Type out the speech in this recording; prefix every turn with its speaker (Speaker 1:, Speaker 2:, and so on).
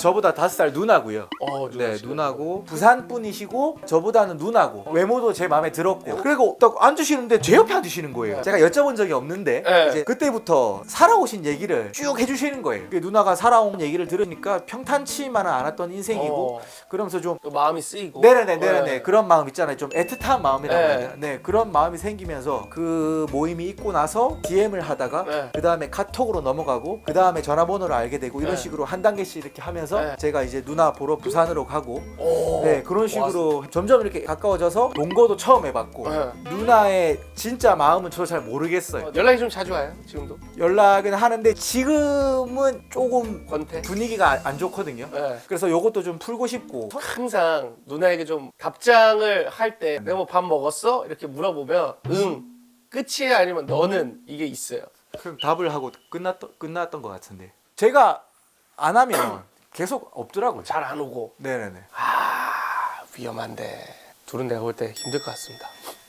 Speaker 1: 저보다 다섯 살 누나고요.
Speaker 2: 어,
Speaker 1: 네. 누나고 부산 분이시고 저보다는 누나고 외모도 제 마음에 들었고 그리고 딱 앉으시는데 제 옆에 앉으시는 거예요. 제가 여쭤본 적이 없는데
Speaker 2: 네.
Speaker 1: 이제 그때부터 살아오신 얘기를 쭉 해주시는 거예요. 그 누나가 살아온 얘기를 들으니까 평탄치만은 않았던 인생이고
Speaker 2: 어,
Speaker 1: 그러면서 좀
Speaker 2: 또 마음이 쓰이고.
Speaker 1: 네네네 네네네
Speaker 2: 네.
Speaker 1: 그런 마음 있잖아요 좀 애틋한 마음이라고
Speaker 2: 네.
Speaker 1: 해야 되나 네 그런 마음이 생기면서 그 모임이 있고 나서 DM을 하다가
Speaker 2: 네.
Speaker 1: 그 다음에 카톡으로 넘어가고 그 다음에 전화번호를 알게 되고 이런
Speaker 2: 네.
Speaker 1: 식으로 한 단계씩 이렇게 하면서
Speaker 2: 네.
Speaker 1: 제가 이제 누나 보러 부산으로 가고
Speaker 2: 오.
Speaker 1: 네 그런 식으로 점점 이렇게 가까워져서 동거도 처음 해봤고
Speaker 2: 네.
Speaker 1: 누나의 진짜 마음은 저도 잘 모르겠어요
Speaker 2: 어, 연락이 좀 자주 와요 지금도
Speaker 1: 연락은 하는데 지금은 조금
Speaker 2: 권태.
Speaker 1: 분위기가 안- 안 좋거든요
Speaker 2: 네.
Speaker 1: 그래서 요것도 좀 풀고 싶고
Speaker 2: 항상 누나에게 좀 답장을 할 때 내가 뭐 밥 먹었어 이렇게 물어보면 응 끝이에요 아니면 너는 이게 있어요.
Speaker 1: 그럼 답을 하고 끝났던 끝났던 것 같은데 제가 안 하면 계속 없더라고요.
Speaker 2: 잘 안 오고
Speaker 1: 네네네.
Speaker 2: 아 위험한데 둘은 내가 볼 때 힘들 것 같습니다.